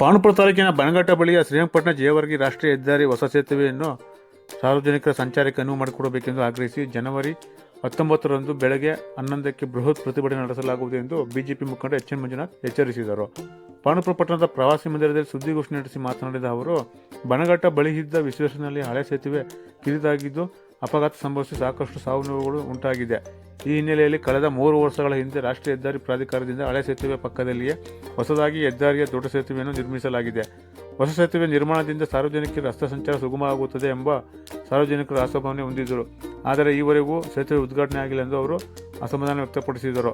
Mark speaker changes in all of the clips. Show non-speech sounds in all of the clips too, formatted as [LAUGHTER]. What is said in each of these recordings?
Speaker 1: ಪಾಣುಪುರ ತಾಲೂಕಿನ ಬನಘಟ್ಟ ಬಳಿಯ ಶ್ರೀರಂಗಪಟ್ಟಣ ಜಯವರ್ಗಿ ರಾಷ್ಟ್ರೀಯ ಹೆದ್ದಾರಿ ಹೊಸ ಸೇತುವೆಯನ್ನು ಸಾರ್ವಜನಿಕರ ಸಂಚಾರಕ್ಕೆ ಅನುವು ಮಾಡಿಕೊಡಬೇಕೆಂದು ಆಗ್ರಹಿಸಿ ಜನವರಿ ಹತ್ತೊಂಬತ್ತರಂದು ಬೆಳಗ್ಗೆ ಹನ್ನೊಂದಕ್ಕೆ ಬೃಹತ್ ಪ್ರತಿಭಟನೆ ನಡೆಸಲಾಗುವುದು ಎಂದು ಬಿಜೆಪಿ ಮುಖಂಡ ಎಚ್ ಎನ್ ಮಂಜುನಾಥ್ ಎಚ್ಚರಿಸಿದರು. ಪಾಣುಪುರ ಪಟ್ಟಣದ ಪ್ರವಾಸಿ ಮಂದಿರದಲ್ಲಿ ಸುದ್ದಿಗೋಷ್ಠಿ ನಡೆಸಿ ಮಾತನಾಡಿದ ಅವರು, ಬನಘಟ್ಟ ಬಳಿ ಇದ್ದ ವಿಶ್ವೇಶ್ವರನಲ್ಲಿ ಹಳೆ ಸೇತುವೆ ಕಿರಿದಾಗಿದ್ದು ಅಪಘಾತ ಸಂಭವಿಸಿ ಸಾಕಷ್ಟು ಸಾವು ನೋವುಗಳು ಉಂಟಾಗಿದೆ. ಈ ಹಿನ್ನೆಲೆಯಲ್ಲಿ ಕಳೆದ ಮೂರು ವರ್ಷಗಳ ಹಿಂದೆ ರಾಷ್ಟ್ರೀಯ ಹೆದ್ದಾರಿ ಪ್ರಾಧಿಕಾರದಿಂದ ಹಳೆ ಸೇತುವೆ ಪಕ್ಕದಲ್ಲಿಯೇ ಹೊಸದಾಗಿ ಹೆದ್ದಾರಿಯ ದೊಡ್ಡ ಸೇತುವೆಯನ್ನು ನಿರ್ಮಿಸಲಾಗಿದೆ. ಹೊಸ ಸೇತುವೆ ನಿರ್ಮಾಣದಿಂದ ಸಾರ್ವಜನಿಕರ ರಸ್ತೆ ಸಂಚಾರ ಸುಗಮ ಆಗುತ್ತದೆ ಎಂಬ ಸಾರ್ವಜನಿಕರು ಆಸಭಾವನೆ ಹೊಂದಿದ್ದರು. ಆದರೆ ಈವರೆಗೂ ಸೇತುವೆ ಉದ್ಘಾಟನೆ ಆಗಿಲ್ಲ ಎಂದು ಅವರು ಅಸಮಾಧಾನ ವ್ಯಕ್ತಪಡಿಸಿದರು.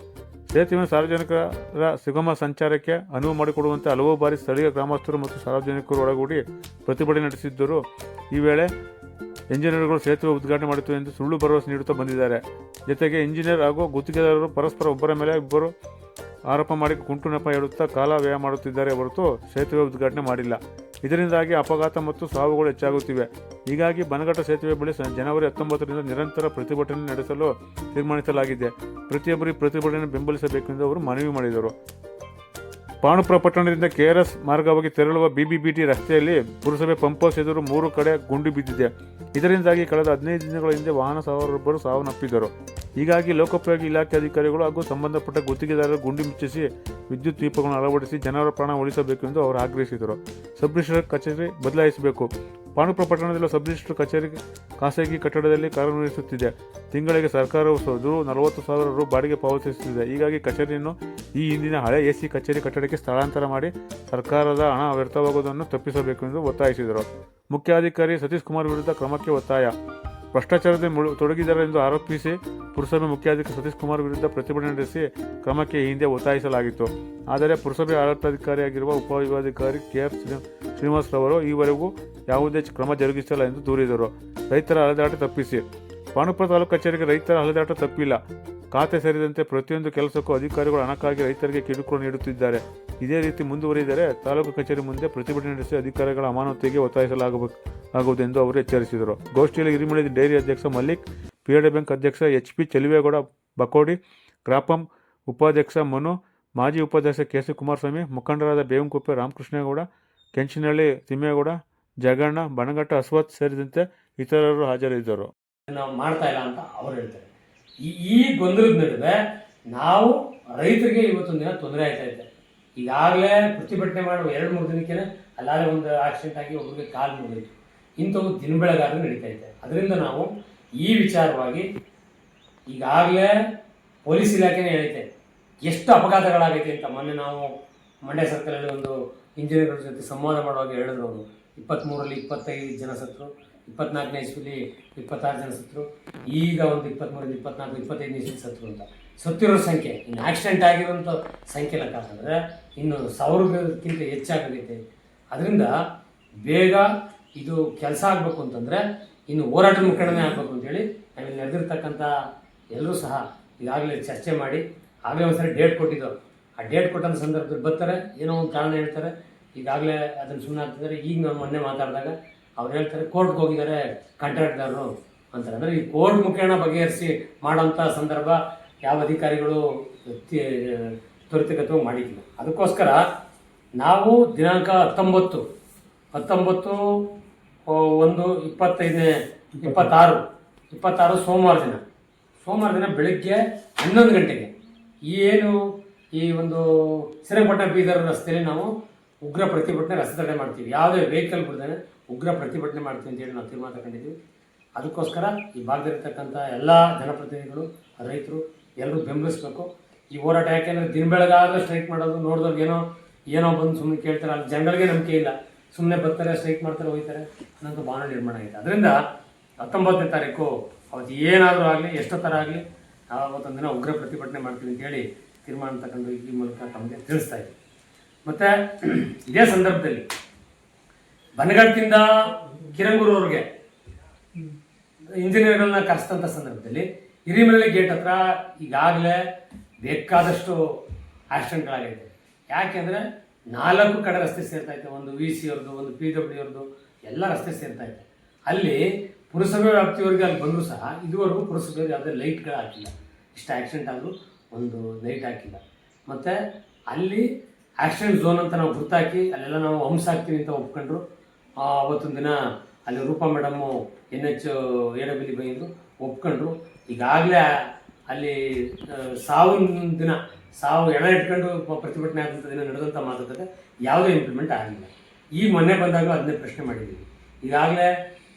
Speaker 1: ಸೇತುವೆ ಸಾರ್ವಜನಿಕರ ಸುಗಮ ಸಂಚಾರಕ್ಕೆ ಅನುವು ಮಾಡಿಕೊಡುವಂತೆ ಹಲವು ಬಾರಿ ಸ್ಥಳೀಯ ಗ್ರಾಮಸ್ಥರು ಮತ್ತು ಸಾರ್ವಜನಿಕರು ಒಳಗೂಡಿ ಪ್ರತಿಭಟನೆ ನಡೆಸಿದ್ದರು. ಈ ವೇಳೆ ಇಂಜಿನಿಯರ್ಗಳು ಸೇತುವೆ ಉದ್ಘಾಟನೆ ಮಾಡಿತು ಎಂದು ಸುಳ್ಳು ಭರವಸೆ ನೀಡುತ್ತಾ ಬಂದಿದ್ದಾರೆ. ಜೊತೆಗೆ ಇಂಜಿನಿಯರ್ ಹಾಗೂ ಗುತ್ತಿಗೆದಾರರು ಪರಸ್ಪರ ಒಬ್ಬರ ಮೇಲೆ ಇಬ್ಬರು ಆರೋಪ ಮಾಡಿ ಕುಂಟು ನೆಪ ಹೇಳುತ್ತಾ ಕಾಲ ವ್ಯಯ ಮಾಡುತ್ತಿದ್ದಾರೆ ಹೊರತು ಸೇತುವೆ ಉದ್ಘಾಟನೆ ಮಾಡಿಲ್ಲ. ಇದರಿಂದಾಗಿ ಅಪಘಾತ ಮತ್ತು ಸಾವುಗಳು ಹೆಚ್ಚಾಗುತ್ತಿವೆ. ಹೀಗಾಗಿ ಬನಘಟ್ಟ ಸೇತುವೆ ಬಳಿ ಜನವರಿ ಹತ್ತೊಂಬತ್ತರಿಂದ ನಿರಂತರ ಪ್ರತಿಭಟನೆ ನಡೆಸಲು ತೀರ್ಮಾನಿಸಲಾಗಿದೆ. ಪ್ರತಿಯೊಬ್ಬರಿಗೆ ಪ್ರತಿಭಟನೆ ಬೆಂಬಲಿಸಬೇಕೆಂದು ಅವರು ಮನವಿ ಮಾಡಿದರು. ಪಾಣುಪುರ ಪಟ್ಟಣದಿಂದ ಕೆಆರ್ಎಸ್ ಮಾರ್ಗವಾಗಿ ತೆರಳುವ ಬಿಬಿಬಿಟಿ ರಸ್ತೆಯಲ್ಲಿ ಪುರಸಭೆ ಪಂಪ್ ಹೌಸ್ ಎದುರು ಮೂರು ಕಡೆ ಗುಂಡಿ ಬಿದ್ದಿದೆ. ಇದರಿಂದಾಗಿ ಕಳೆದ ಹದಿನೈದು ದಿನಗಳ ಹಿಂದೆ ವಾಹನ ಸವಾರರೊಬ್ಬರು ಸಾವನ್ನಪ್ಪಿದ್ದರು. ಹೀಗಾಗಿ ಲೋಕೋಪಯೋಗಿ ಇಲಾಖೆ ಅಧಿಕಾರಿಗಳು ಹಾಗೂ ಸಂಬಂಧಪಟ್ಟ ಗುತ್ತಿಗೆದಾರರು ಗುಂಡಿ ಮುಚ್ಚಿಸಿ ವಿದ್ಯುತ್ ದೀಪಗಳನ್ನು ಅಳವಡಿಸಿ ಜನರ ಪ್ರಾಣ ಉಳಿಸಬೇಕು ಎಂದು ಅವರು ಆಗ್ರಹಿಸಿದರು. ಸಬ್ ಕಚೇರಿ ಬದಲಾಯಿಸಬೇಕು. ಪಾಣುಪುರ ಪಟ್ಟಣದಲ್ಲಿ ಸಬ್ ಕಚೇರಿ ಖಾಸಗಿ ಕಟ್ಟಡದಲ್ಲಿ ಕಾರ್ಯನಿರ್ವಹಿಸುತ್ತಿದೆ. ತಿಂಗಳಿಗೆ ಸರ್ಕಾರವು ನಲವತ್ತು ಸಾವಿರ ರು ಬಾಡಿಗೆ ಪಾವತಿಸುತ್ತಿದೆ. ಹೀಗಾಗಿ ಕಚೇರಿಯನ್ನು ಈ ಹಿಂದಿನ ಹಳೆ ಎ ಸಿ ಕಚೇರಿ ಕಟ್ಟಡಕ್ಕೆ ಸ್ಥಳಾಂತರ ಮಾಡಿ ಸರ್ಕಾರದ ಹಣ ವ್ಯರ್ಥವಾಗುವುದನ್ನು ತಪ್ಪಿಸಬೇಕು ಎಂದು ಒತ್ತಾಯಿಸಿದರು. ಮುಖ್ಯಾಧಿಕಾರಿ ಸತೀಶ್ ಕುಮಾರ್ ವಿರುದ್ಧ ಕ್ರಮಕ್ಕೆ ಒತ್ತಾಯ. ಭ್ರಷ್ಟಾಚಾರದಲ್ಲಿ ತೊಡಗಿದ್ದಾರೆ ಎಂದು ಆರೋಪಿಸಿ ಪುರಸಭೆ ಮುಖ್ಯಾಧಿಕಾರಿ ಸತೀಶ್ ಕುಮಾರ್ ವಿರುದ್ಧ ಪ್ರತಿಭಟನೆ ನಡೆಸಿ ಕ್ರಮಕ್ಕೆ ಹಿಂದೆ ಒತ್ತಾಯಿಸಲಾಗಿತ್ತು. ಆದರೆ ಪುರಸಭೆ ಆಡಳಿತಾಧಿಕಾರಿಯಾಗಿರುವ ಉಪವಿಭಾಗಾಧಿಕಾರಿ ಕೆ ಆರ್ ಶ್ರೀನಿವಾಸರವರು ಈವರೆಗೂ ಯಾವುದೇ ಕ್ರಮ ಜರುಗಿಸಿಲ್ಲ ಎಂದು ದೂರಿದರು. ರೈತರ ಅಲೆದಾಟ ತಪ್ಪಿಸಿ. ಪಾಣುಪುರ ತಾಲೂಕು ಕಚೇರಿಗೆ ರೈತರ ಅಲೆದಾಟ ತಪ್ಪಿಲ್ಲ. ಖಾತೆ ಸೇರಿದಂತೆ ಪ್ರತಿಯೊಂದು ಕೆಲಸಕ್ಕೂ ಅಧಿಕಾರಿಗಳು ಹಣಕ್ಕಾಗಿ ರೈತರಿಗೆ ಕಿರುಕುಳ ನೀಡುತ್ತಿದ್ದಾರೆ. ಇದೇ ರೀತಿ ಮುಂದುವರಿದರೆ ತಾಲೂಕು ಕಚೇರಿ ಮುಂದೆ ಪ್ರತಿಭಟನೆ ನಡೆಸಿ ಅಧಿಕಾರಿಗಳ ಅಮಾನತಿಗೆ ಒತ್ತಾಯಿಸಲಾಗಬೇಕು ಆಗುವುದೆಂದು ಅವರು ಎಚ್ಚರಿಸಿದರು. ಗೋಷ್ಠಿಯಲ್ಲಿ ಹಿರಿಮಳಿ ಡೈರಿ ಅಧ್ಯಕ್ಷ ಮಲ್ಲಿಕ್ ಪಿಎಡಿ ಬ್ಯಾಂಕ್ ಅಧ್ಯಕ್ಷ ಎಚ್ ಪಿ ಚಲುವೇಗೌಡ, ಬಕೋಡಿ ಗ್ರಾಪಂ ಉಪಾಧ್ಯಕ್ಷ ಮನು, ಮಾಜಿ ಉಪಾಧ್ಯಕ್ಷ ಕೆ ಸಿ ಕುಮಾರಸ್ವಾಮಿ, ಮುಖಂಡರಾದ ಬೇವಂಕುಪ್ಪೆ ರಾಮಕೃಷ್ಣೇಗೌಡ, ಕೆಂಚಿನಹಳ್ಳಿ ತಿಮ್ಮೇಗೌಡ, ಜಗಣ್ಣ ಬಣಗಟ್ಟ ಅಸ್ವತ್ ಸೇರಿದಂತೆ ಇತರರು ಹಾಜರಿದ್ದರು.
Speaker 2: ಮಾಡ್ತಾ ಇಲ್ಲ ಅಂತ ಅವರು ಹೇಳ್ತಾರೆ. ಈ ಗೊಂದಲದ ನಡುವೆ ನಾವು ರೈತರಿಗೆ ಇವತ್ತೊಂದು ದಿನ ತೊಂದರೆ ಆಯ್ತಾ ಇದೆ. ಈಗಾಗಲೇ ಪ್ರತಿಭಟನೆ ಮಾಡುವ ಎರಡು ಮೂರು ದಿನಕ್ಕೆ ಅಲ್ಲಾದ್ರೆ ಒಂದು ಆಕ್ಸಿಡೆಂಟ್ ಆಗಿ ಒಬ್ಬರಿಗೆ ಕಾಲು ಮುಗಿಯಿತು ಇಂಥವು ದಿನ ಬೆಳಗಾದ್ರೂ ನಡೀತಾ ಇದೆ. ಅದರಿಂದ ನಾವು ಈ ವಿಚಾರವಾಗಿ ಈಗಾಗಲೇ ಪೊಲೀಸ್ ಇಲಾಖೆನೇ ಹೇಳೈತೆ ಎಷ್ಟು ಅಪಘಾತಗಳಾಗೈತೆ ಅಂತ ಮೊನ್ನೆ ನಾವು ಮಂಡ್ಯ ಸರ್ಕಲಲ್ಲಿ ಒಂದು ಇಂಜಿನಿಯರ್ಗಳ ಜೊತೆ ಸಂವಾದ ಮಾಡುವಾಗ ಹೇಳಿದ್ರು ಅವರು. ಇಪ್ಪತ್ತ್ಮೂರರಲ್ಲಿ ಇಪ್ಪತ್ತೈದು ಜನ ಸತ್ರು ಇಪ್ಪತ್ನಾಲ್ಕನೇ ಇಸ್ವಿಲಿ ಇಪ್ಪತ್ತಾರು ಜನ ಸತ್ರು. ಈಗ ಒಂದು ಇಪ್ಪತ್ತ್ಮೂರಿಂದ ಇಪ್ಪತ್ನಾಲ್ಕು ಇಪ್ಪತ್ತೈದು ಇಸ್ವಿ ಸತ್ರು ಅಂತ. ಸತ್ತಿರೋ ಸಂಖ್ಯೆ, ಇನ್ನು ಆಕ್ಸಿಡೆಂಟ್ ಆಗಿರುವಂಥ ಸಂಖ್ಯೆ ಲೆಕ್ಕ ಹಾಕಿದ್ರೆ ಇನ್ನು ಸಾವಿರಕ್ಕಿಂತ ಹೆಚ್ಚಾಗಲಿದೆ ಅದರಿಂದ ಬೇಗ ಇದು ಕೆಲಸ ಆಗಬೇಕು ಅಂತಂದರೆ ಇನ್ನು ಹೋರಾಟ ಮುಖಂಡನೇ ಆಗಬೇಕು ಅಂತೇಳಿ ನಾವಿಲ್ಲಿ ನಡೆದಿರ್ತಕ್ಕಂಥ ಎಲ್ಲರೂ ಸಹ ಈಗಾಗಲೇ ಚರ್ಚೆ ಮಾಡಿ, ಆಗಲೇ ಒಂದ್ಸರಿ ಡೇಟ್ ಕೊಟ್ಟಿದ್ದು. ಆ ಡೇಟ್ ಕೊಟ್ಟಂಥ ಸಂದರ್ಭದಲ್ಲಿ ಬರ್ತಾರೆ, ಏನೋ ಒಂದು ಕಾರಣ ಹೇಳ್ತಾರೆ. ಈಗಾಗಲೇ ಅದನ್ನು ಸುಮ್ಮನೆ ಆಗ್ತಿದ್ದಾರೆ. ಈಗ ನಾವು ಮೊನ್ನೆ ಮಾತಾಡಿದಾಗ ಅವ್ರು ಹೇಳ್ತಾರೆ, ಕೋರ್ಟ್ಗೆ ಹೋಗಿದ್ದಾರೆ ಕಾಂಟ್ರಾಕ್ಟ್ದಾರರು ಅಂತಾರೆ. ಅಂದರೆ ಈ ಕೋರ್ಟ್ ಮುಖೇಣ ಬಗೆಹರಿಸಿ ಮಾಡೋಂಥ ಸಂದರ್ಭ ಯಾವ ಅಧಿಕಾರಿಗಳು ತ್ವರಿತಗತವು ಮಾಡಿದ್ದಿಲ್ಲ ಅದಕ್ಕೋಸ್ಕರ ನಾವು ದಿನಾಂಕ ಹತ್ತೊಂಬತ್ತು ಹತ್ತೊಂಬತ್ತು ಒಂದು, ಇಪ್ಪತ್ತೈದನೇ, ಇಪ್ಪತ್ತಾರು ಇಪ್ಪತ್ತಾರು ಸೋಮವಾರ ದಿನ. ಸೋಮವಾರ ದಿನ ಬೆಳಗ್ಗೆ ಹನ್ನೊಂದು ಗಂಟೆಗೆ ಈ ಏನು ಈ ಒಂದು ಶ್ರೀರಂಗಪಟ್ಟಣ ಬೀದರ್ ರಸ್ತೆಯಲ್ಲಿ ನಾವು ಉಗ್ರ ಪ್ರತಿಭಟನೆ ರಸ್ತೆ ತಡೆ ಮಾಡ್ತೀವಿ. ಯಾವುದೇ ವೆಹಿಕಲ್ ಬಿಡ್ದೇನೆ ಉಗ್ರ ಪ್ರತಿಭಟನೆ ಮಾಡ್ತೀವಿ ಅಂತೇಳಿ ನಾವು ತೀರ್ಮಾನ ತಗೊಂಡಿದ್ದೀವಿ. ಅದಕ್ಕೋಸ್ಕರ ಈ ಭಾಗದಲ್ಲಿರ್ತಕ್ಕಂಥ ಎಲ್ಲ ಜನಪ್ರತಿನಿಧಿಗಳು, ರೈತರು ಎಲ್ಲರೂ ಬೆಂಬಲಿಸಬೇಕು. ಈ ಹೋರಾಟ ಯಾಕೆಂದರೆ ದಿನ ಬೆಳಗಾದ್ರೆ ಸ್ಟ್ರೈಕ್ ಮಾಡೋದು ನೋಡಿದವ್ರಿಗೆ ಏನೋ ಏನೋ ಬಂದು ಸುಮ್ಮನೆ ಕೇಳ್ತಾರೆ. ಅಲ್ಲಿ ಜನಗಳಿಗೆ ನಂಬಿಕೆ ಇಲ್ಲ. ಸುಮ್ಮನೆ ಬರ್ತಾರೆ ಸ್ಟ್ರೈಕ್ ಮಾಡ್ತಾರೆ ಹೋಗ್ತಾರೆ ಅನ್ನೋದು ಭಾವನೆ ನಿರ್ಮಾಣ ಆಗಿದೆ. ಅದರಿಂದ ಹತ್ತೊಂಬತ್ತನೇ ತಾರೀಕು ಅವತ್ತು ಏನಾದರೂ ಆಗಲಿ ಎಷ್ಟೋ ಥರ ಆಗಲಿ ಅವತ್ತೊಂದು ದಿನ ಉಗ್ರ ಪ್ರತಿಭಟನೆ ಮಾಡ್ತೀವಿ ಅಂತ ಹೇಳಿ ತೀರ್ಮಾನ ತಗೊಂಡು ಈ ಮೂಲಕ ತಮಗೆ ತಿಳಿಸ್ತಾ ಇದ್ದೀವಿ. ಮತ್ತು, ಇದೇ ಸಂದರ್ಭದಲ್ಲಿ ಬನಘಟ್ಟದಿಂದ ಕಿರಂಗೂರವ್ರಿಗೆ ಇಂಜಿನಿಯರ್ಗಳನ್ನ ಕರೆಸಿದಂಥ ಸಂದರ್ಭದಲ್ಲಿ ಹಿರಿಮಲೆ ಗೇಟ್ ಹತ್ರ ಈಗಾಗಲೇ ಬೇಕಾದಷ್ಟು ಆಕ್ಸಿಡೆಂಟ್ಗಳಾಗೈತೆ ಯಾಕೆಂದರೆ ನಾಲ್ಕು ಕಡೆ ರಸ್ತೆ ಸೇರ್ತಾ ಇತ್ತು. ಒಂದು ವಿ ಸಿ ಅವ್ರದ್ದು ಒಂದು ಪಿ ಡಬ್ಲ್ಯೂ ಅವ್ರದ್ದು ಎಲ್ಲ ರಸ್ತೆ ಸೇರ್ತಾ ಇತ್ತು. ಅಲ್ಲಿ ಪುರಸಭೆ ವ್ಯಾಪ್ತಿಯವರಿಗೆ ಅಲ್ಲಿ ಬಂದರೂ ಸಹ ಇದುವರೆಗೂ ಪುರಸಭೆಗೆ ಯಾವುದೇ ಲೈಟ್ಗಳು ಹಾಕಿಲ್ಲ. ಇಷ್ಟು ಆಕ್ಸಿಡೆಂಟ್ ಆದರೂ ಒಂದು ಲೈಟ್ ಹಾಕಿಲ್ಲ. ಮತ್ತು ಅಲ್ಲಿ ಆಕ್ಸಿಡೆಂಟ್ ಝೋನ್ ಅಂತ ನಾವು ಗುರ್ತಾಕಿ, ಅಲ್ಲೆಲ್ಲ ನಾವು ಹಂಸ ಹಾಕ್ತೀವಿ ಅಂತ ಒಪ್ಕೊಂಡ್ರು. ಅವತ್ತೊಂದು ದಿನ ಅಲ್ಲಿ Rupa madam N H A W ಬಂದಿದ್ರು ಒಪ್ಕೊಂಡ್ರು. ಈಗಾಗಲೇ ಅಲ್ಲಿ ಸಾವಿನ ದಿನ, ಸಾವು ಎಣ ಇಟ್ಕೊಂಡು ಪ್ರತಿಭಟನೆ ಆದಂಥ ದಿನ ನಡೆದಂಥ ಮಾತುಕತೆ ಯಾವುದೇ ಇಂಪ್ಲಿಮೆಂಟ್ ಆಗಲಿಲ್ಲ ಈ ಮೊನ್ನೆ ಬಂದಾಗ ಅದನ್ನೇ ಪ್ರಶ್ನೆ ಮಾಡಿದ್ದೀವಿ ಈಗಾಗಲೇ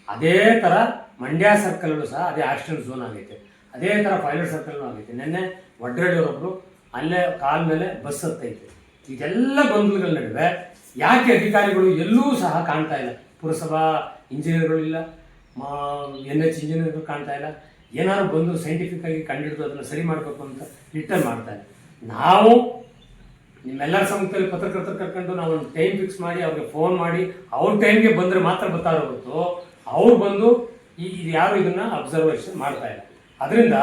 Speaker 2: ಅದೇ ಥರ ಮಂಡ್ಯ ಸರ್ಕಲ್ಲೂ ಸಹ ಅದೇ ಆಕ್ಷನ್ ಝೋನ್ ಆಗೈತೆ. ಅದೇ ಥರ ಪೈಲಟ್ ಸರ್ಕಲ್ನೂ ಆಗೈತೆ. ನಿನ್ನೆ ವಡ್ರಳ್ಳಿಯವರೊಬ್ಬರು ಅಲ್ಲೇ ಕಾಲ ಮೇಲೆ ಬಸ್ ಹತ್ತೈತೆ. ಇದೆಲ್ಲ ಗೊಂದಲಗಳ ನಡುವೆ ಯಾಕೆ ಅಧಿಕಾರಿಗಳು ಎಲ್ಲೂ ಸಹ ಕಾಣ್ತಾ ಇಲ್ಲ? ಪುರಸಭಾ ಇಂಜಿನಿಯರ್ಗಳು ಇಲ್ಲ, ಮಾ ಎನ್ ಎಚ್ ಇಂಜಿನಿಯರ್ಗಳು ಕಾಣ್ತಾ ಇಲ್ಲ. ಏನಾದ್ರು ಬಂದು ಸೈಂಟಿಫಿಕ್ ಆಗಿ ಕಂಡಿಡಿದು ಅದನ್ನು ಸರಿ ಮಾಡಬೇಕು ಅಂತ ರಿಟರ್ನ್ ಮಾಡ್ತಾ ಇಲ್ಲ. ನಾವು ನಿಮ್ಮೆಲ್ಲರ ಸಮಯದಲ್ಲಿ ಪತ್ರಕರ್ತರು ಕರ್ಕೊಂಡು ನಾವು ಒಂದು ಟೈಮ್ ಫಿಕ್ಸ್ ಮಾಡಿ, ಅವ್ರಿಗೆ ಫೋನ್ ಮಾಡಿ, ಅವ್ರ ಟೈಮ್ಗೆ ಬಂದರೆ ಮಾತ್ರ ಬರ್ತಾರೆ ಹೊರತು ಅವ್ರು ಬಂದು ಈ ಇದು ಯಾರು ಇದನ್ನ ಅಬ್ಸರ್ವೇಷನ್ ಮಾಡ್ತಾ ಇಲ್ಲ. ಅದರಿಂದ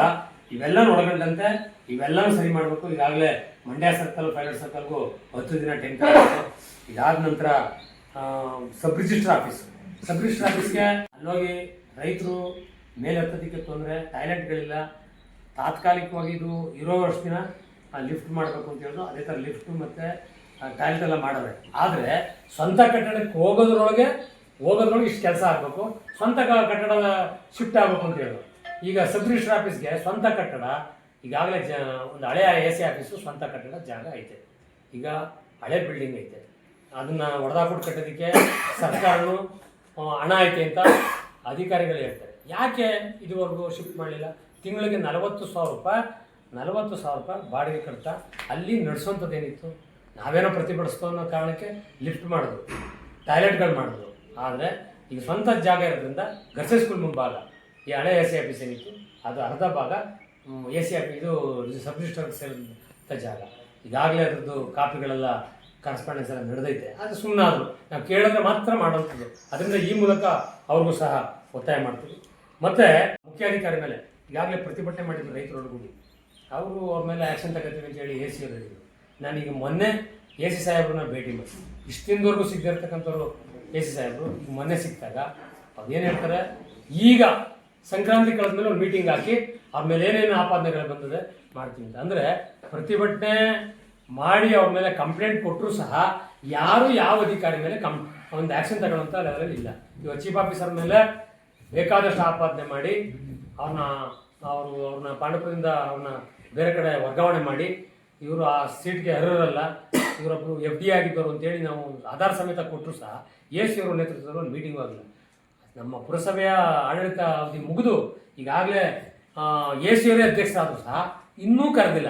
Speaker 2: ಇವೆಲ್ಲ ಒಳಗೊಂಡಂತೆ, ಇವೆಲ್ಲನೂ ಸರಿ ಮಾಡಬೇಕು. ಈಗಾಗಲೇ ಮಂಡ್ಯ ಸರ್ಕಲ್ ಪೈಲಟ್ ಸರ್ಕಲ್ಗೂ ಹತ್ತು ದಿನ ಟೈಮ್ ಇದಾದ ನಂತರ sub register office sub register ಆಫೀಸ್ಗೆ ಅಲ್ಲೋಗಿ ರೈತರು ಮೇಲೆ ಹತ್ತೋದಕ್ಕೆ ತೊಂದರೆ ಟಾಯ್ಲೆಟ್ಗಳಿಲ್ಲ ತಾತ್ಕಾಲಿಕವಾಗಿ ಇದು ಇರೋ ವರ್ಷ ದಿನ ಲಿಫ್ಟ್ ಮಾಡಬೇಕು ಅಂತ ಹೇಳಿದ್ರು. ಅದೇ ಥರ ಲಿಫ್ಟ್ ಮತ್ತು ಟಾಯ್ಲೆಟ್ ಎಲ್ಲ ಮಾಡಬೇಕು ಆದರೆ ಸ್ವಂತ ಕಟ್ಟಡಕ್ಕೆ ಹೋಗೋದ್ರೊಳಗೆ ಹೋಗೋದ್ರೊಳಗೆ ಇಷ್ಟು ಕೆಲಸ ಆಗಬೇಕು. ಸ್ವಂತ ಕಟ್ಟಡ ಶಿಫ್ಟ್ ಆಗಬೇಕು ಅಂತ ಹೇಳಿದ್ರು. ಈಗ ಸಬ್ ರಿಜಿಸ್ಟರ್ ಆಫೀಸ್ಗೆ ಸ್ವಂತ ಕಟ್ಟಡ, ಈಗಾಗಲೇ ಜ, ಒಂದು ಹಳೆಯ ಎ ಸಿ ಆಫೀಸು ಸ್ವಂತ ಕಟ್ಟಡ ಜಾಗ ಐತೆ. ಈಗ ಹಳೆ ಬಿಲ್ಡಿಂಗ್ ಐತೆ. ಅದನ್ನು ಹೊಡೆದಾಕ್ಬಿಟ್ಟು ಕಟ್ಟೋದಕ್ಕೆ ಸರ್ಕಾರ ಹಣ ಐತೆ ಅಂತ ಅಧಿಕಾರಿಗಳು ಹೇಳ್ತಾರೆ. ಯಾಕೆ ಇದುವರೆಗೂ ಶಿಫ್ಟ್ ಮಾಡಲಿಲ್ಲ? ತಿಂಗಳಿಗೆ ನಲವತ್ತು ಸಾವಿರ ರೂಪಾಯಿ, ನಲವತ್ತು ಸಾವಿರ ರೂಪಾಯಿ ಬಾಡಿಗೆ ಕಟ್ತಾ ಅಲ್ಲಿ ನಡೆಸೋಂಥದ್ದೇನಿತ್ತು? ನಾವೇನೋ ಪ್ರತಿಭಟಿಸ್ತೋ ಅನ್ನೋ ಕಾರಣಕ್ಕೆ ಲಿಫ್ಟ್ ಮಾಡಿದ್ರು ಟಾಯ್ಲೆಟ್ಗಳು ಮಾಡಿದ್ರು ಆದರೆ ಈಗ ಸ್ವಂತ ಜಾಗ ಇರೋದ್ರಿಂದ ಗರ್ಸೆ ಸ್ಕೂಲ್ ಮುಂಭಾಗ. ಈ ಹಳೆ ಎ ಸಿ ಆಫೀಸ್ ಏನಿತ್ತು ಅದು ಅರ್ಧ ಭಾಗ ಎ ಸಿ ಆಫೀಸ್ ಇದು ಸಬ್ ಸೇರಿದಂಥ ಜಾಗ. ಈಗಾಗಲೇ ಅದರದ್ದು ಕಾಪಿಗಳೆಲ್ಲ ಕರೆಸ್ಪಾಂಡೆನ್ಸ್ ಎಲ್ಲ ನಡೆದೈತೆ. ಅದು ಸುಮ್ಮನಾದ್ರು ನಾವು ಕೇಳಿದ್ರೆ ಮಾತ್ರ ಮಾಡುವಂಥದ್ದು ಅದರಿಂದ ಈ ಮೂಲಕ ಅವ್ರಿಗೂ ಸಹ ಒತ್ತಾಯ ಮಾಡ್ತೀವಿ. ಮತ್ತು ಮುಖ್ಯಾಧಿಕಾರಿ ಮೇಲೆ ಈಗಾಗಲೇ ಪ್ರತಿಭಟನೆ ಮಾಡಿದ್ರು ರೈತರು ಒಳಗೂಡಿ ಅವರು ಅವ್ರ ಮೇಲೆ ಆ್ಯಕ್ಷನ್ ತಗೋತೀವಿ ಅಂತ ಹೇಳಿ ಎ ಸಿ ಅವರು ಹೇಳಿದರು. ನಾನೀಗ ಮೊನ್ನೆ ಎ ಸಿ ಸಾಹೇಬ್ರನ್ನ ಭೇಟಿ ಮಾಡಿ ಇಷ್ಟಿಂದವರೆಗೂ ಸಿಗದಿರ್ತಕ್ಕಂಥವ್ರು ಎ ಸಿ ಸಾಹೇಬರು. ಈಗ ಮೊನ್ನೆ ಸಿಕ್ಕಿದಾಗ ಅವ್ರು ಏನು ಹೇಳ್ತಾರೆ? ಈಗ ಸಂಕ್ರಾಂತಿ ಕಳೆದ ಮೇಲೆ ಒಂದು ಮೀಟಿಂಗ್ ಹಾಕಿ, ಅವ್ರ ಮೇಲೆ ಏನೇನು ಆಪಾದನೆಗಳು ಬಂದಿದೆ ಮಾಡ್ತೀನಿ ಅಂತ. ಅಂದರೆ ಪ್ರತಿಭಟನೆ ಮಾಡಿ ಅವ್ರ ಮೇಲೆ ಕಂಪ್ಲೇಂಟ್ ಕೊಟ್ಟರು ಸಹ ಯಾರು ಯಾವ ಅಧಿಕಾರಿ ಮೇಲೆ ಕಂ ಒಂದು ಆ್ಯಕ್ಷನ್ ತಗೊಳ್ಳೋಂಥ ಲೆವೆಲಲ್ಲಿ ಇಲ್ಲ. ಇವಾಗ ಚೀಫ್ ಆಫೀಸರ್ ಮೇಲೆ ಬೇಕಾದಷ್ಟು ಆಪಾದನೆ ಮಾಡಿ ಅವ್ರನ್ನ ಅವರು ಅವ್ರನ್ನ ಪಾಂಡಪುರದಿಂದ ಅವ್ರನ್ನ ಬೇರೆ ಕಡೆ ವರ್ಗಾವಣೆ ಮಾಡಿ, ಇವರು ಆ ಸೀಟ್ಗೆ ಅರ್ಹರಲ್ಲ ಇವರೊಬ್ಬರು ಎಫ್ ಡಿ ಆಗಿದ್ದವರು ಅಂತೇಳಿ ನಾವು ಆಧಾರ್ ಸಮೇತ ಕೊಟ್ಟರು ಸಹ ಎ ಸಿ ಅವರ ನೇತೃತ್ವದಲ್ಲಿ ಒಂದು ಮೀಟಿಂಗ್ ಆಗಿಲ್ಲ. ನಮ್ಮ ಪುರಸಭೆಯ ಆಡಳಿತ ಅವಧಿ ಮುಗಿದು ಈಗಾಗಲೇ ಎ ಸಿ ಅವರೇ ಅಧ್ಯಕ್ಷರಾದರೂ ಸಹ ಇನ್ನೂ ಕರೆದಿಲ್ಲ.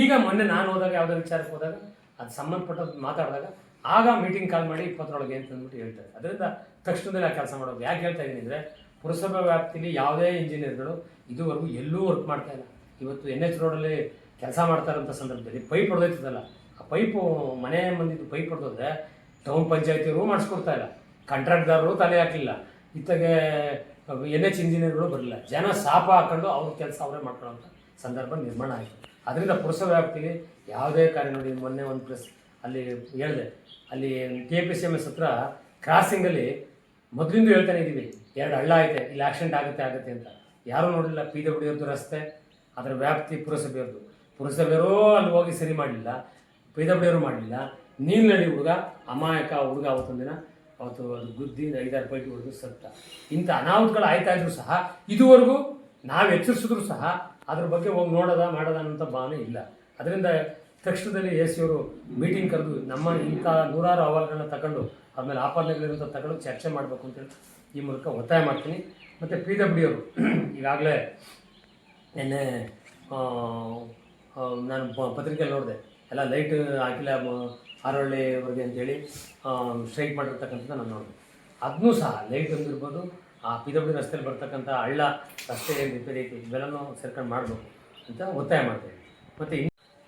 Speaker 2: ಈಗ ಮೊನ್ನೆ ನಾನು ಹೋದಾಗ ಯಾವುದೋ ವಿಚಾರಕ್ಕೆ ಹೋದಾಗ, ಅದು ಸಂಬಂಧಪಟ್ಟದ್ದು ಮಾತಾಡಿದಾಗ, ಆಗ ಮೀಟಿಂಗ್ ಕಾಲ್ ಮಾಡಿ ಇಪ್ಪತ್ತರೊಳಗೆ ಅಂತ ಅಂದ್ಬಿಟ್ಟು ಹೇಳ್ತಾರೆ. ಅದರಿಂದ ತಕ್ಷಣದಲ್ಲಿ ಆ ಕೆಲಸ ಮಾಡೋದು. ಯಾಕೆ ಹೇಳ್ತಾ ಇದ್ದೀನಿ ಅಂದರೆ, ಪುರಸಭೆ ವ್ಯಾಪ್ತಿಯಲ್ಲಿ ಯಾವುದೇ ಇಂಜಿನಿಯರ್ಗಳು ಇದುವರೆಗೂ ಎಲ್ಲೂ ವರ್ಕ್ ಮಾಡ್ತಾ ಇಲ್ಲ. ಇವತ್ತು ಎನ್ ಎಚ್ ರೋಡಲ್ಲಿ ಕೆಲಸ ಮಾಡ್ತಾರಂಥ ಸಂದರ್ಭದಲ್ಲಿ ಪೈಪ್ ಹೊಡೆದೈತದಲ್ಲ ಆ ಪೈಪು ಮನೆ ಮಂದಿದ್ದು ಪೈಪ್ ಹೊಡೆದೋದ್ರೆ ಟೌನ್ ಪಂಚಾಯತಿಯವರು ಮಾಡಿಸ್ಕೊಡ್ತಾ ಇಲ್ಲ. ಕಾಂಟ್ರಾಕ್ಟ್ದಾರರು ತಲೆ ಹಾಕಲಿಲ್ಲ ಇತ್ತಗೆ ಎನ್ ಎಚ್ ಇಂಜಿನಿಯರ್ಗಳು ಬರಲಿಲ್ಲ. ಜನ ಸಾಪ ಹಾಕೊಂಡು ಅವ್ರ ಕೆಲಸ ಅವರೇ ಮಾಡ್ಕೊಳ್ಳೋಂಥ ಸಂದರ್ಭ ನಿರ್ಮಾಣ ಆಯಿತು. ಅದರಿಂದ ಪುರಸಭೆ ವ್ಯಾಪ್ತಿಗೆ ಯಾವುದೇ ಕಾರ್ಯ ನೋಡಿ, ಮೊನ್ನೆ ಒಂದು ಪ್ರೆಸ್ ಅಲ್ಲಿ ಹೇಳಿದೆ, ಅಲ್ಲಿ K P C M S ಹತ್ರ ಕ್ರಾಸಿಂಗಲ್ಲಿ ಮೊದಲಿಂದ ಹೇಳ್ತಾನೆ ಇದ್ದೀವಿ ಎರಡು ಹಳ್ಳ ಐತೆ, ಇಲ್ಲಿ ಆಕ್ಸಿಡೆಂಟ್ ಆಗುತ್ತೆ ಆಗುತ್ತೆ ಅಂತ. ಯಾರೂ ನೋಡಲಿಲ್ಲ ಪಿ ಡಬ್ಲ್ಯೂ ರಸ್ತೆ, ಅದರ ವ್ಯಾಪ್ತಿ ಪುರಸಭೆಯವ್ರದ್ದು ಪುರಸಭೆಯವರೂ ಅಲ್ಲಿ ಹೋಗಿ ಸರಿ ಮಾಡಲಿಲ್ಲ ಪಿ ಡಬ್ಲ್ಯೂ ಮಾಡಲಿಲ್ಲ. ನಡಿ ಹುಡುಗ, ಅಮಾಯಕ ಹುಡುಗ ಅವತ್ತೊಂದಿನ ದಿನ ಅವತ್ತು ಅದು ಗುದ್ದಿ ಐದಾರು ಪೈಟಿ ಹೊಡೆದು ಸತ್ತ. ಇಂಥ ಅನಾಹುತಗಳು ಆಯ್ತಾ ಇದ್ರು ಸಹ ಇದುವರೆಗೂ ನಾವು ಎಚ್ಚರಿಸಿದ್ರು ಸಹ ಅದ್ರ ಬಗ್ಗೆ ಹೋಗಿ ನೋಡೋದ ಮಾಡೋದ ಅನ್ನೋಂಥ ಭಾವನೆ ಇಲ್ಲ. ಅದರಿಂದ ತಕ್ಷಣದಲ್ಲಿ ಎ ಸಿಯವರು ಮೀಟಿಂಗ್ ಕರೆದು ನಮ್ಮ ಇಂಥ ನೂರಾರು ಅಹವಾಲುಗಳನ್ನ ತಗೊಂಡು ಆಮೇಲೆ ಆಪಾದನೆಗಳಿರುವಂಥ ತಗೊಂಡು ಚರ್ಚೆ ಮಾಡಬೇಕು ಅಂತೇಳಿ ಈ ಮೂಲಕ ಒತ್ತಾಯ ಮಾಡ್ತೀನಿ. ಮತ್ತು ಪಿ ಡಬ್ಲ್ಯೂ ಅವರು [CLEARS THROAT] ಈಗಾಗಲೇ ನಿನ್ನೆ ನಾನು ಪತ್ರಿಕೆ ನೋಡಿದೆ. ಎಲ್ಲ ಲೈಟ್ ಹಾಕಿಲ್ಲ ಅಂತ ಅಂತೇಳಿ ಸ್ಟ್ರೈಕ್ ಮಾಡಿರ್ತಕ್ಕಂಥದ್ದು ನಾನು ನೋಡಿದೆ. ಅದನ್ನೂ ಸಹ ಲೈಟ್ ಒಂದಿರ್ಬೋದು ಆ ಪಿ ಡಬ್ಲ್ಯೂ ರಸ್ತೆಯಲ್ಲಿ ಬರ್ತಕ್ಕಂಥ ಹಳ್ಳ ರಸ್ತೆ ರಿಪೇರಿ ಐತಿ ಇವೆಲ್ಲನೂ ಸೇರ್ಕೊಂಡು ಮಾಡಬೇಕು ಅಂತ ಒತ್ತಾಯ ಮಾಡ್ತೇವೆ ಮತ್ತು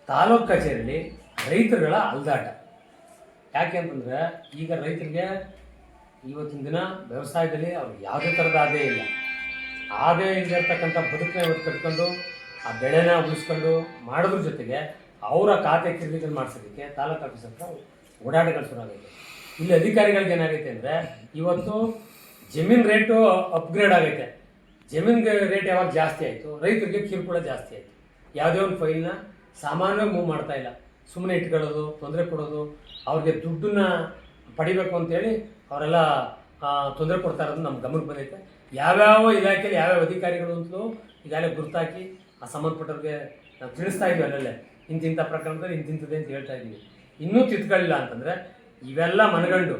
Speaker 2: ತಾಲೂಕು ಕಚೇರಿಯಲ್ಲಿ ರೈತರುಗಳ ಅಲ್ದಾಟ. ಯಾಕೆ ಅಂತಂದರೆ, ಈಗ ರೈತರಿಗೆ ಇವತ್ತಿನ ದಿನ ವ್ಯವಸಾಯದಲ್ಲಿ ಅವ್ರಿಗೆ ಯಾವುದೇ ಥರದ ಆದಾಯ ಇಲ್ಲ. ಆದಾಯ ಇಲ್ಲದೆ ಇರ್ತಕ್ಕಂಥ ಬದುಕನ್ನ ಇವತ್ತು ಕಟ್ಕೊಂಡು, ಆ ಬೆಳೆನ ಉಳಿಸ್ಕೊಂಡು, ಮಾಡೋದ್ರ ಜೊತೆಗೆ ಅವರ ಖಾತೆ ಕಿರಿಕಿರಿ ಮಾಡಿಸೋದಕ್ಕೆ ತಾಲೂಕು ಆಫೀಸ್ ಹತ್ರ ಓಡಾಟಗಳು ಶುರುವಾಗೈತೆ. ಇಲ್ಲಿ ಅಧಿಕಾರಿಗಳಿಗೆ ಏನಾಗೈತೆ ಅಂದರೆ, ಇವತ್ತು ಜಮೀನು ರೇಟು ಅಪ್ಗ್ರೇಡ್ ಆಗೈತೆ. ಜಮೀನ್ ರೇಟ್ ಯಾವಾಗ ಜಾಸ್ತಿ ಆಯಿತು, ರೈತರಿಗೆ ಕಿರುಕುಳ ಜಾಸ್ತಿ ಆಯಿತು. ಯಾವುದೇ ಒಂದು ಫೈಲ್ನ ಸಾಮಾನ್ಯವಾಗಿ ಮೂವ್ ಮಾಡ್ತಾ ಇಲ್ಲ. ಸುಮ್ಮನೆ ಇಟ್ಕೊಳ್ಳೋದು, ತೊಂದರೆ ಕೊಡೋದು, ಅವ್ರಿಗೆ ದುಡ್ಡನ್ನ ಪಡಿಬೇಕು ಅಂತೇಳಿ ಅವರೆಲ್ಲ ತೊಂದರೆ ಕೊಡ್ತಾ ಇರೋದು ನಮ್ಮ ಗಮನಕ್ಕೆ ಬಂದೈತೆ. ಯಾವ್ಯಾವ ಇಲಾಖೆಯಲ್ಲಿ ಯಾವ್ಯಾವ ಅಧಿಕಾರಿಗಳು ಅಂತಲೂ ಈಗಾಗಲೇ ಗುರುತಾಕಿ ಆ ಸಂಬಂಧಪಟ್ಟವ್ರಿಗೆ ನಾವು ತಿಳಿಸ್ತಾ ಇದ್ದೀವಿ ಅಲ್ಲಲ್ಲೇ. ಇಂತಿಂಥ ಪ್ರಕರಣದಲ್ಲಿ ಇಂತಿಂಥದ್ದೇ ಅಂತ ಹೇಳ್ತಾ ಇದ್ದೀವಿ. ಇನ್ನೂ ತಿದ್ಕೊಳ್ಳಿಲ್ಲ ಅಂತಂದರೆ ಇವೆಲ್ಲ ಮನಗಂಡು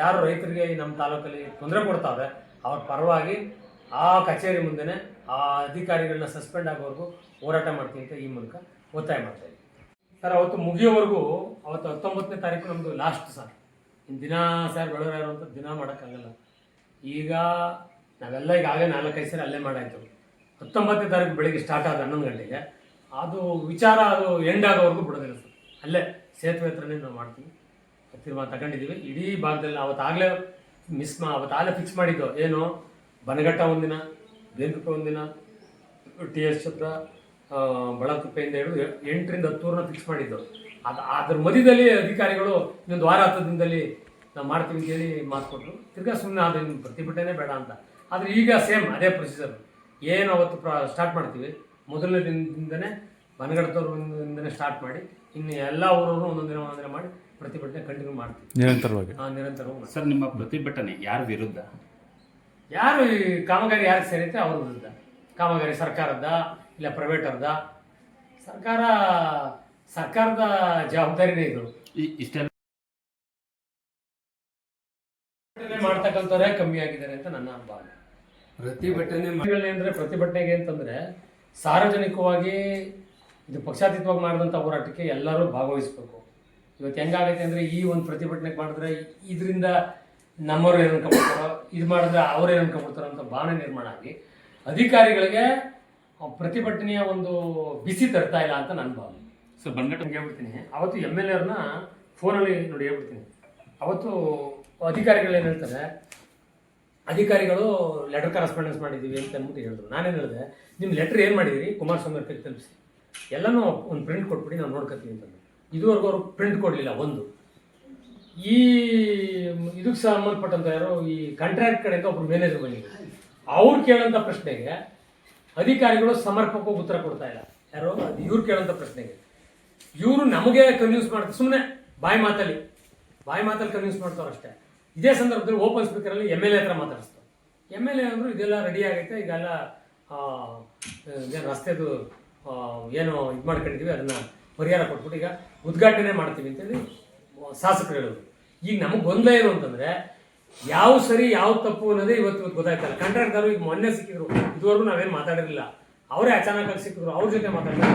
Speaker 2: ಯಾರು ರೈತರಿಗೆ ನಮ್ಮ ತಾಲೂಕಲ್ಲಿ ತೊಂದರೆ ಕೊಡ್ತಾವೆ ಅವ್ರ ಪರವಾಗಿ ಆ ಕಚೇರಿ ಮುಂದೆನೆ ಆ ಅಧಿಕಾರಿಗಳನ್ನ ಸಸ್ಪೆಂಡ್ ಆಗೋವರೆಗೂ ಹೋರಾಟ ಮಾಡ್ತೀನಿ ಅಂತ ಈ ಮೂಲಕ ಒತ್ತಾಯ ಮಾಡ್ತಾ ಇದ್ದೀವಿ. ಸರ್, ಅವತ್ತು ಮುಗಿಯೋವರೆಗೂ, ಅವತ್ತು ಹತ್ತೊಂಬತ್ತನೇ ತಾರೀಕು ನಮ್ಮದು ಲಾಸ್ಟ್ ಸರ್. ಇನ್ನು ದಿನ ಸರ್ ಬೆಳಗಾರು ಅಂತ ದಿನ ಮಾಡೋಕ್ಕಾಗಲ್ಲ. ಈಗ ನಾವೆಲ್ಲ ಈಗ ಆಗೇ ನಾಲ್ಕೈದು ಸರಿ ಅಲ್ಲೇ ಮಾಡಾಯಿತು. ಹತ್ತೊಂಬತ್ತನೇ ತಾರೀಕು ಬೆಳಿಗ್ಗೆ ಸ್ಟಾರ್ಟ್ ಆದ ಹನ್ನೊಂದು ಗಂಟೆಗೆ ಅದು ವಿಚಾರ ಅದು ಎಂಡ್ ಆಗೋವರೆಗೂ ಬಿಡೋದಿಲ್ಲ ಸರ್. ಅಲ್ಲೇ ಸೇತುವೆ ಹತ್ರನೇ ನಾವು ಮಾಡ್ತೀವಿ. ತೀರ್ಮಾನ ತಗೊಂಡಿದ್ದೀವಿ. ಇಡೀ ಭಾಗದಲ್ಲಿ ಅವತ್ತಾಗಲೇ ಮಿಸ್ ಮಾ ಅವತ್ತಾಗಲೇ ಫಿಕ್ಸ್ ಮಾಡಿದ್ದು ಏನು? ಬನಘಟ್ಟ ಒಂದಿನ ಬೇಂಕುಪ್ಪೆ ಒಂದಿನ ಟಿ ಎಸ್ ಹತ್ರ ಬಳಕುಪ್ಪೆಯಿಂದ ಹಿಡಿದು ಎಂಟರಿಂದ ಹತ್ತೂರನ್ನ ಫಿಕ್ಸ್ ಮಾಡಿದ್ದು. ಅದು ಅದ್ರ ಮಧ್ಯದಲ್ಲಿ ಅಧಿಕಾರಿಗಳು ಇನ್ನೊಂದು ವಾರ ಹತ್ತು ದಿನದಲ್ಲಿ ನಾವು ಮಾಡ್ತೀವಿ ಅಂತೇಳಿ ಮಾತು ಕೊಟ್ಟರು ತಿರ್ಗಾ ಸುಮ್ಮನೆ ಅದನ್ನು ಪ್ರತಿಭಟನೆ ಬೇಡ ಅಂತ. ಆದರೆ ಈಗ ಸೇಮ್ ಅದೇ ಪ್ರೊಸೀಜರ್ ಏನು ಅವತ್ತು ಪ್ರ ಸ್ಟಾರ್ಟ್ ಮಾಡ್ತೀವಿ. ಮೊದಲನೇ ದಿನದಿಂದನೇ ಮನಗಡ್ತವ್ರಿಂದನೇ ಸ್ಟಾರ್ಟ್ ಮಾಡಿ ಇನ್ನು ಎಲ್ಲ ಊರವರು ಒಂದೊಂದು ದಿನ ಒಂದೊಂದು ದಿನ ಮಾಡಿ ಪ್ರತಿಭಟನೆ ಕಂಟಿನ್ಯೂ ಮಾಡ್ತೀವಿ.
Speaker 1: ನಿರಂತರವಾಗಿ.
Speaker 2: ಆ, ನಿರಂತರವಾಗಿ ಮಾಡ್ತೀವಿ.
Speaker 3: ಸರ್ ನಿಮ್ಮ ಪ್ರತಿಭಟನೆ ಯಾರ ವಿರುದ್ಧ?
Speaker 2: ಯಾರು ಈ ಕಾಮಗಾರಿ ಯಾರು ಸೇರುತ್ತೆ ಅವ್ರ ವಿರುದ್ಧ? ಕಾಮಗಾರಿ ಸರ್ಕಾರದ ಇಲ್ಲ ಪ್ರೈವೇಟರ್ದ ಸರ್ಕಾರ ಸರ್ಕಾರದ ಜವಾಬ್ದಾರಿನೇ ಇದು.
Speaker 3: ಇ- ಇಷ್ಟೆಲ್ಲ
Speaker 2: ಪ್ರತಿಭಟನೆ ಮಾಡ್ತಕ್ಕಂಥವ್ರೇ ಕಮ್ಮಿ ಆಗಿದ್ದಾರೆ ಅಂತ ನನ್ನ ಭಾವನೆ. ಪ್ರತಿಭಟನೆ ಅಂದ್ರೆ ಪ್ರತಿಭಟನೆಗೆ ಅಂತಂದ್ರೆ ಸಾರ್ವಜನಿಕವಾಗಿ ಇದು ಪಕ್ಷಾತೀತವಾಗಿ ಮಾಡಿದಂಥ ಹೋರಾಟಕ್ಕೆ ಎಲ್ಲರೂ ಭಾಗವಹಿಸಬೇಕು. ಇವತ್ತು ಹೆಂಗಾಗೈತೆ ಅಂದರೆ ಈ ಒಂದು ಪ್ರತಿಭಟನೆ ಮಾಡಿದ್ರೆ ಇದರಿಂದ ನಮ್ಮವ್ರು ಏನು ಅನ್ಕೊಂಡ್ಬಿಡ್ತಾರೋ ಇದು ಮಾಡಿದ್ರೆ ಅವ್ರು ಏನು ಅನ್ಕೊಂಡ್ಬಿಡ್ತಾರೋ ಅಂತ ಭಾವನೆ ನಿರ್ಮಾಣ ಆಗಿ ಅಧಿಕಾರಿಗಳಿಗೆ ಪ್ರತಿಭಟನೆಯ ಒಂದು ಬಿಸಿ ತರ್ತಾ ಇಲ್ಲ ಅಂತ ನನ್ನ ಭಾವನೆ.
Speaker 3: ಸರ್ ಬಂದ್ಗಟ್ಟ
Speaker 2: ನಿಮ್ಗೆ ಹೇಳ್ಬಿಡ್ತೀನಿ. ಅವತ್ತು ಎಂ ಎಲ್ ಎರ್ನ ಫೋನಲ್ಲಿ ನೋಡಿ ಹೇಳ್ಬಿಡ್ತೀನಿ. ಅವತ್ತು ಅಧಿಕಾರಿಗಳು ಏನು ಹೇಳ್ತಾರೆ ಅಧಿಕಾರಿಗಳು ಲೆಟರ್ ಕರೆಸ್ಪಾಂಡೆನ್ಸ್ ಮಾಡಿದ್ದೀವಿ ಅಂತ ಅಂದ್ಬಿಟ್ಟು ಹೇಳಿದ್ರು. ನಾನೇನು ಹೇಳಿದೆ ನಿಮ್ಮ ಲೆಟ್ರ್ ಏನು ಮಾಡಿದಿರಿ? ಕುಮಾರಸ್ವಾಮಿ ಅವ್ರ ಕೈಗೆ ತಲುಪಿಸಿ. ಎಲ್ಲನೂ ಒಂದು ಪ್ರಿಂಟ್ ಕೊಟ್ಬಿಡಿ, ನಾವು ನೋಡ್ಕೊತೀವಿ ಅಂತ ಇದುವರೆಗೂ ಅವರು ಪ್ರಿಂಟ್ ಕೊಡಲಿಲ್ಲ, ಒಂದು. ಈ, ಇದಕ್ಕೆ ಸಂಬಂಧಪಟ್ಟಂಥ ಯಾರೋ ಈ ಕಾಂಟ್ರಾಕ್ಟ್ ಕಡೆಯಿಂದ ಒಬ್ರು ಮ್ಯಾನೇಜರ್ ಬಂದಿದ್ರು. ಅವ್ರು ಕೇಳೋಂಥ ಪ್ರಶ್ನೆಗೆ ಅಧಿಕಾರಿಗಳು ಸಮರ್ಪಕವಾಗಿ ಉತ್ತರ ಕೊಡ್ತಾ ಇಲ್ಲ. ಯಾರೋ? ಇವ್ರು ಕೇಳೋಂಥ ಪ್ರಶ್ನೆಗೆ. ಇವರು ನಮಗೆ ಕನ್ವಿನ್ಸ್ ಮಾಡ್ತಾರೆ ಸುಮ್ಮನೆ ಬಾಯಿ ಮಾತಲ್ಲಿ. ಬಾಯಿ ಮಾತಲ್ಲಿ ಕನ್ವಿನ್ಸ್ ಮಾಡ್ತಾವ್ರು ಅಷ್ಟೇ. ಇದೇ ಸಂದರ್ಭದಲ್ಲಿ ಓಪನ್ ಸ್ಪೀಕರಲ್ಲಿ ಎಂ ಎಲ್ ಎ ಹತ್ರ ಮಾತಾಡಿಸ್ತು ಎಂ ಎಲ್ ಎ ಅಂದರು ಇದೆಲ್ಲ ರೆಡಿ ಆಗುತ್ತೆ ಈಗೆಲ್ಲ ಏನು ರಸ್ತೆದು ಏನು ಇದು ಮಾಡ್ಕೊಂಡಿದ್ದೀವಿ ಅದನ್ನ ಪರಿಹಾರ ಕೊಟ್ಬಿಟ್ಟು ಈಗ ಉದ್ಘಾಟನೆ ಮಾಡ್ತೀವಿ ಅಂತೇಳಿ ಶಾಸಕರು ಹೇಳೋದು ಈಗ ನಮಗೆ ಗೊಂದಲ ಏನು ಅಂತಂದರೆ, ಯಾವ ಸರಿ ಯಾವ ತಪ್ಪು ಅನ್ನೋದೇ ಇವತ್ತು ಇವತ್ತು ಗೊತ್ತಾಯ್ತಲ್ಲ ಕಂಟ್ರಾಕ್ಟರ್ ಈಗ ಮೊನ್ನೆ ಸಿಕ್ಕಿದ್ರು. ಇದುವರೆಗೂ ನಾವೇನು ಮಾತಾಡಿರಲಿಲ್ಲ. ಅವರೇ ಅಚಾನಕ್ ಆಗಿ ಸಿಕ್ಕಿದ್ರು, ಅವ್ರ ಜೊತೆ ಮಾತಾಡಿದ್ರು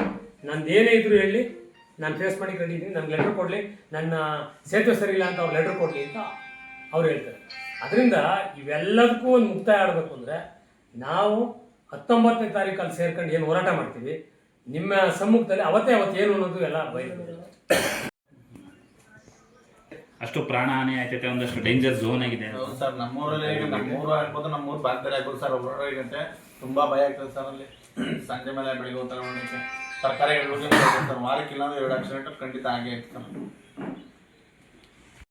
Speaker 2: ನಂದು ಏನೇ ಇದ್ರು ಹೇಳಿ, ನಾನು ಫೇಸ್ ಮಾಡಿ ನನ್ಗೆ ನನಗೆ ಲೆಟರ್ ಕೊಡಲಿ, ನನ್ನ, ಸೇತುವೆ ಸರಿ ಇಲ್ಲ ಅಂತ ಅವ್ರು ಲೆಟರ್ ಕೊಡಲಿ ಅಂತ ಅವ್ರು ಹೇಳ್ತಾರೆ. ಅದರಿಂದ ಇವೆಲ್ಲದಕ್ಕೂ ಒಂದು ಮುಕ್ತಾಯ ಆಡಬೇಕು ಅಂದರೆ ನಾವು ಹತ್ತೊಂಬತ್ತನೇ ತಾರೀಕಲ್ಲಿ ಸೇರ್ಕೊಂಡು ಏನು ಹೋರಾಟ ಮಾಡ್ತೀವಿ ನಿಮ್ಮ ಸಮ್ಮುಖದಲ್ಲಿ ಅವತ್ತೇ ಅವತ್ತು ಏನು ಅನ್ನೋದು ಎಲ್ಲ ಬಯಲು
Speaker 3: ಅಷ್ಟು ಪ್ರಾಣ ಹಾನಿ ಆಯ್ತೈತೆ ಒಂದಷ್ಟು ಡೇಂಜರ್ ಝೋನ್ ಆಗಿದೆ
Speaker 4: ಹೌದು ಸರ್ ನಮ್ಮೂರಲ್ಲಿ ಈಗ ನಮ್ಮೂರು ಆಗ್ಬೋದು ನಮ್ಮೂರು ಭಾಗದಲ್ಲಿ ಆಗ್ಬೋದು ಸರ್ ಒಬ್ಬರೊಬ್ಬರಿಗೆ ತುಂಬ ತುಂಬಾ ಭಯ ಆಗ್ತದೆ ಸರ್ ಅಲ್ಲಿ. ಸಂಜೆ ಮೇಲೆ ಬೆಳಿಗ್ಗೆ ಹೋಗ್ತಾರೆ ತರಕಾರಿಗಳು ಸರ್ ವಾರಕ್ಕಿಲ್ಲ ಅಂದ್ರೆ ಎರಡು ಆಕ್ಸಿಡೆಂಟ್ ಖಂಡಿತ ಆಗೇ ಇತ್ತು ಸರ್.